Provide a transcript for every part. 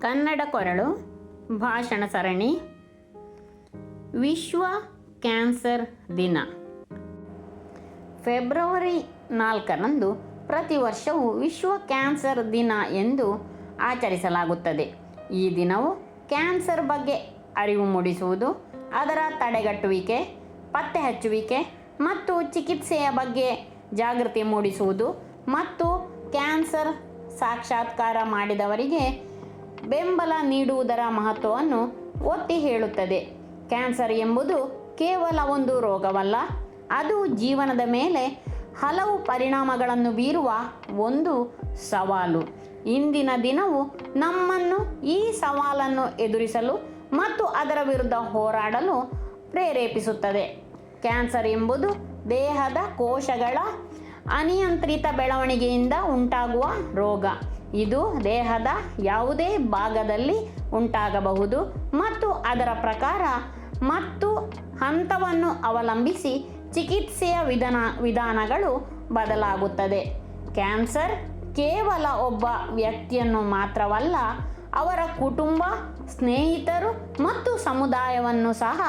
ಕನ್ನಡ ಕೊರಳು, ಭಾಷಣ ಸರಣಿ, ವಿಶ್ವ ಕ್ಯಾನ್ಸರ್ ದಿನ. ಫೆಬ್ರವರಿ ನಾಲ್ಕರಂದು ಪ್ರತಿ ವರ್ಷವೂ ವಿಶ್ವ ಕ್ಯಾನ್ಸರ್ ದಿನ ಎಂದು ಆಚರಿಸಲಾಗುತ್ತದೆ. ಈ ದಿನವು ಕ್ಯಾನ್ಸರ್ ಬಗ್ಗೆ ಅರಿವು ಮೂಡಿಸುವುದು, ಅದರ ತಡೆಗಟ್ಟುವಿಕೆ, ಪತ್ತೆ ಹಚ್ಚುವಿಕೆ ಮತ್ತು ಚಿಕಿತ್ಸೆಯ ಬಗ್ಗೆ ಜಾಗೃತಿ ಮೂಡಿಸುವುದು ಮತ್ತು ಕ್ಯಾನ್ಸರ್ ಸಾಕ್ಷಾತ್ಕಾರ ಮಾಡಿದವರಿಗೆ ಬೆಂಬಲ ನೀಡುವುದರ ಮಹತ್ವವನ್ನು ಒತ್ತಿ ಹೇಳುತ್ತದೆ. ಕ್ಯಾನ್ಸರ್ ಎಂಬುದು ಕೇವಲ ಒಂದು ರೋಗವಲ್ಲ, ಅದು ಜೀವನದ ಮೇಲೆ ಹಲವು ಪರಿಣಾಮಗಳನ್ನು ಬೀರುವ ಒಂದು ಸವಾಲು. ಇಂದಿನ ದಿನವು ನಮ್ಮನ್ನು ಈ ಸವಾಲನ್ನು ಎದುರಿಸಲು ಮತ್ತು ಅದರ ವಿರುದ್ಧ ಹೋರಾಡಲು ಪ್ರೇರೇಪಿಸುತ್ತದೆ. ಕ್ಯಾನ್ಸರ್ ಎಂಬುದು ದೇಹದ ಕೋಶಗಳ ಅನಿಯಂತ್ರಿತ ಬೆಳವಣಿಗೆಯಿಂದ ಉಂಟಾಗುವ ರೋಗ. ಇದು ದೇಹದ ಯಾವುದೇ ಭಾಗದಲ್ಲಿ ಉಂಟಾಗಬಹುದು ಮತ್ತು ಅದರ ಪ್ರಕಾರ ಮತ್ತು ಹಂತವನ್ನು ಅವಲಂಬಿಸಿ ಚಿಕಿತ್ಸೆಯ ವಿಧಾನ ವಿಧಾನಗಳು ಬದಲಾಗುತ್ತದೆ. ಕ್ಯಾನ್ಸರ್ ಕೇವಲ ಒಬ್ಬ ವ್ಯಕ್ತಿಯನ್ನು ಮಾತ್ರವಲ್ಲ, ಅವರ ಕುಟುಂಬ, ಸ್ನೇಹಿತರು ಮತ್ತು ಸಮುದಾಯವನ್ನು ಸಹ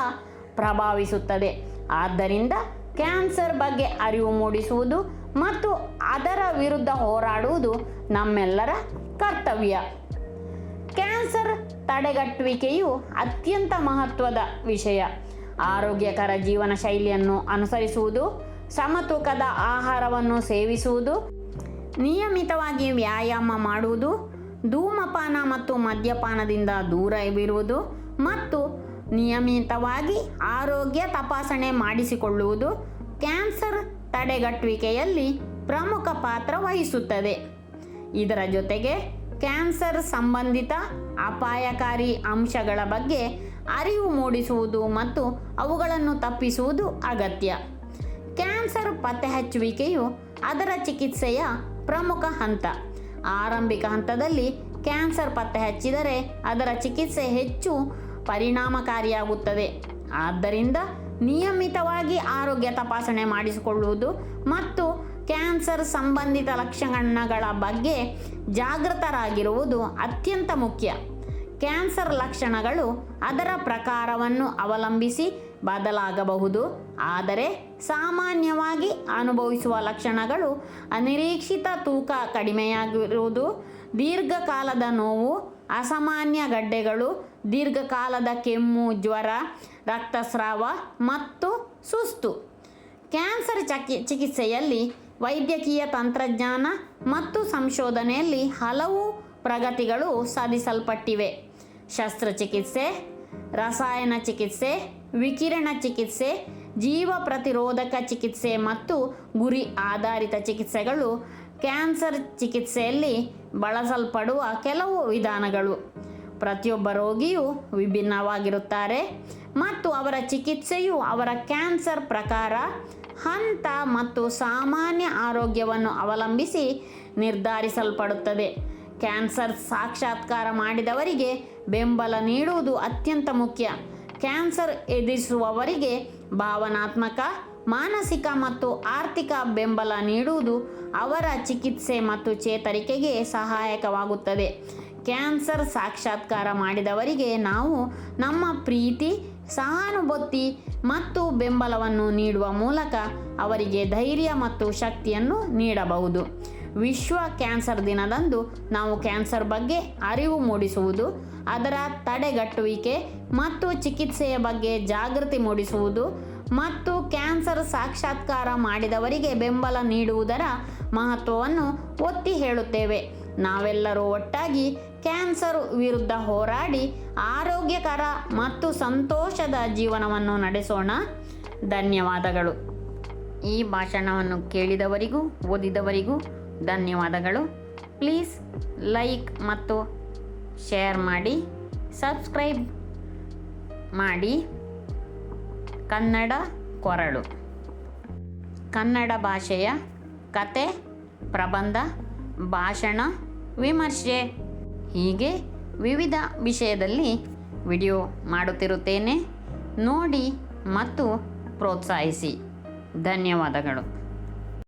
ಪ್ರಭಾವಿಸುತ್ತದೆ. ಆದ್ದರಿಂದ ಕ್ಯಾನ್ಸರ್ ಬಗ್ಗೆ ಅರಿವು ಮೂಡಿಸುವುದು ಮತ್ತು ಅದರ ವಿರುದ್ಧ ಹೋರಾಡುವುದು ನಮ್ಮೆಲ್ಲರ ಕರ್ತವ್ಯ. ಕ್ಯಾನ್ಸರ್ ತಡೆಗಟ್ಟುವಿಕೆಯು ಅತ್ಯಂತ ಮಹತ್ವದ ವಿಷಯ. ಆರೋಗ್ಯಕರ ಜೀವನ ಶೈಲಿಯನ್ನು ಅನುಸರಿಸುವುದು, ಸಮತೂಕದ ಆಹಾರವನ್ನು ಸೇವಿಸುವುದು, ನಿಯಮಿತವಾಗಿ ವ್ಯಾಯಾಮ ಮಾಡುವುದು, ಧೂಮಪಾನ ಮತ್ತು ಮದ್ಯಪಾನದಿಂದ ದೂರವಿರುವುದು ಮತ್ತು ನಿಯಮಿತವಾಗಿ ಆರೋಗ್ಯ ತಪಾಸಣೆ ಮಾಡಿಸಿಕೊಳ್ಳುವುದು ಕ್ಯಾನ್ಸರ್ ತಡೆಗಟ್ಟುವಿಕೆಯಲ್ಲಿ ಪ್ರಮುಖ ಪಾತ್ರ ವಹಿಸುತ್ತದೆ. ಇದರ ಜೊತೆಗೆ ಕ್ಯಾನ್ಸರ್ ಸಂಬಂಧಿತ ಅಪಾಯಕಾರಿ ಅಂಶಗಳ ಬಗ್ಗೆ ಅರಿವು ಮೂಡಿಸುವುದು ಮತ್ತು ಅವುಗಳನ್ನು ತಪ್ಪಿಸುವುದು ಅಗತ್ಯ. ಕ್ಯಾನ್ಸರ್ ಪತ್ತೆಹಚ್ಚುವಿಕೆಯು ಅದರ ಚಿಕಿತ್ಸೆಯ ಪ್ರಮುಖ ಹಂತ. ಆರಂಭಿಕ ಹಂತದಲ್ಲಿ ಕ್ಯಾನ್ಸರ್ ಪತ್ತೆ ಹಚ್ಚಿದರೆ ಅದರ ಚಿಕಿತ್ಸೆ ಹೆಚ್ಚು ಪರಿಣಾಮಕಾರಿಯಾಗುತ್ತದೆ. ಆದ್ದರಿಂದ ನಿಯಮಿತವಾಗಿ ಆರೋಗ್ಯ ತಪಾಸಣೆ ಮಾಡಿಸಿಕೊಳ್ಳುವುದು ಮತ್ತು ಕ್ಯಾನ್ಸರ್ ಸಂಬಂಧಿತ ಲಕ್ಷಣಗಳ ಬಗ್ಗೆ ಜಾಗೃತರಾಗಿರುವುದು ಅತ್ಯಂತ ಮುಖ್ಯ. ಕ್ಯಾನ್ಸರ್ ಲಕ್ಷಣಗಳು ಅದರ ಪ್ರಕಾರವನ್ನು ಅವಲಂಬಿಸಿ ಬದಲಾಗಬಹುದು. ಆದರೆ ಸಾಮಾನ್ಯವಾಗಿ ಅನುಭವಿಸುವ ಲಕ್ಷಣಗಳು ಅನಿರೀಕ್ಷಿತ ತೂಕ ಕಡಿಮೆಯಾಗಿರುವುದು, ದೀರ್ಘಕಾಲದ ನೋವು ಅಸಾಮಾನ್ಯ ಗಡ್ಡೆಗಳು, ದೀರ್ಘಕಾಲದ ಕೆಮ್ಮು, ಜ್ವರ, ರಕ್ತಸ್ರಾವ ಮತ್ತು ಸುಸ್ತು. ಕ್ಯಾನ್ಸರ್ ಚಕಿ, ಚಿಕಿತ್ಸೆಯಲ್ಲಿ ವೈದ್ಯಕೀಯ ತಂತ್ರಜ್ಞಾನ ಮತ್ತು ಸಂಶೋಧನೆಯಲ್ಲಿ ಹಲವು ಪ್ರಗತಿಗಳು ಸಾಧಿಸಲ್ಪಟ್ಟಿವೆ. ಶಸ್ತ್ರಚಿಕಿತ್ಸೆ, ರಸಾಯನ ಚಿಕಿತ್ಸೆ, ವಿಕಿರಣ ಚಿಕಿತ್ಸೆ, ಜೀವ ಪ್ರತಿರೋಧಕ ಚಿಕಿತ್ಸೆ ಮತ್ತು ಗುರಿ ಆಧಾರಿತ ಚಿಕಿತ್ಸೆಗಳು ಕ್ಯಾನ್ಸರ್ ಚಿಕಿತ್ಸೆಯಲ್ಲಿ ಬಳಸಲ್ಪಡುವ ಕೆಲವು ವಿಧಾನಗಳು. ಪ್ರತಿಯೊಬ್ಬ ರೋಗಿಯು ವಿಭಿನ್ನವಾಗಿರುತ್ತಾರೆ ಮತ್ತು ಅವರ ಚಿಕಿತ್ಸೆಯು ಅವರ ಕ್ಯಾನ್ಸರ್ ಪ್ರಕಾರ ಹಂತ ಮತ್ತು ಸಾಮಾನ್ಯ ಆರೋಗ್ಯವನ್ನು ಅವಲಂಬಿಸಿ ನಿರ್ಧರಿಸಲ್ಪಡುತ್ತದೆ. ಕ್ಯಾನ್ಸರ್ ಸಾಕ್ಷಾತ್ಕಾರ ಮಾಡಿದವರಿಗೆ ಬೆಂಬಲ ನೀಡುವುದು ಅತ್ಯಂತ ಮುಖ್ಯ. ಕ್ಯಾನ್ಸರ್ ಎದುರಿಸುವವರಿಗೆ ಭಾವನಾತ್ಮಕ ಮಾನಸಿಕ ಮತ್ತು ಆರ್ಥಿಕ ಬೆಂಬಲ ನೀಡುವುದು ಅವರ ಚಿಕಿತ್ಸೆ ಮತ್ತು ಚೇತರಿಕೆಗೆ ಸಹಾಯಕವಾಗುತ್ತದೆ. ಕ್ಯಾನ್ಸರ್ ಸಾಕ್ಷಾತ್ಕಾರ ಮಾಡಿದವರಿಗೆ ನಾವು ನಮ್ಮ ಪ್ರೀತಿ, ಸಹಾನುಭೂತಿ ಮತ್ತು ಬೆಂಬಲವನ್ನು ನೀಡುವ ಮೂಲಕ ಅವರಿಗೆ ಧೈರ್ಯ ಮತ್ತು ಶಕ್ತಿಯನ್ನು ನೀಡಬಹುದು. ವಿಶ್ವ ಕ್ಯಾನ್ಸರ್ ದಿನದಂದು ನಾವು ಕ್ಯಾನ್ಸರ್ ಬಗ್ಗೆ ಅರಿವು ಮೂಡಿಸುವುದು, ಅದರ ತಡೆಗಟ್ಟುವಿಕೆ ಮತ್ತು ಚಿಕಿತ್ಸೆಯ ಬಗ್ಗೆ ಜಾಗೃತಿ ಮೂಡಿಸುವುದು ಮತ್ತು ಕ್ಯಾನ್ಸರ್ ಸಾಕ್ಷಾತ್ಕಾರ ಮಾಡಿದವರಿಗೆ ಬೆಂಬಲ ನೀಡುವುದರ ಮಹತ್ವವನ್ನು ಒತ್ತಿ ಹೇಳುತ್ತೇವೆ. ನಾವೆಲ್ಲರೂ ಒಟ್ಟಾಗಿ ಕ್ಯಾನ್ಸರ್ ವಿರುದ್ಧ ಹೋರಾಡಿ ಆರೋಗ್ಯಕರ ಮತ್ತು ಸಂತೋಷದ ಜೀವನವನ್ನು ನಡೆಸೋಣ. ಧನ್ಯವಾದಗಳು. ಈ ಭಾಷಣವನ್ನು ಕೇಳಿದವರಿಗೂ, ಓದಿದವರಿಗೂ ಧನ್ಯವಾದಗಳು. ಪ್ಲೀಸ್ ಲೈಕ್ ಮತ್ತು ಶೇರ್ ಮಾಡಿ, ಸಬ್ಸ್ಕ್ರೈಬ್ ಮಾಡಿ. ಕನ್ನಡ ಕೊರಳು. ಕನ್ನಡ ಭಾಷೆಯ ಕತೆ, ಪ್ರಬಂಧ, ಭಾಷಣ, ವಿಮರ್ಶೆ. ಹೀಗೆ ವಿವಿಧ ವಿಷಯದಲ್ಲಿ ವಿಡಿಯೋ ಮಾಡುತ್ತಿರುತ್ತೇನೆ. ನೋಡಿ ಮತ್ತು ಪ್ರೋತ್ಸಾಹಿಸಿ. ಧನ್ಯವಾದಗಳು.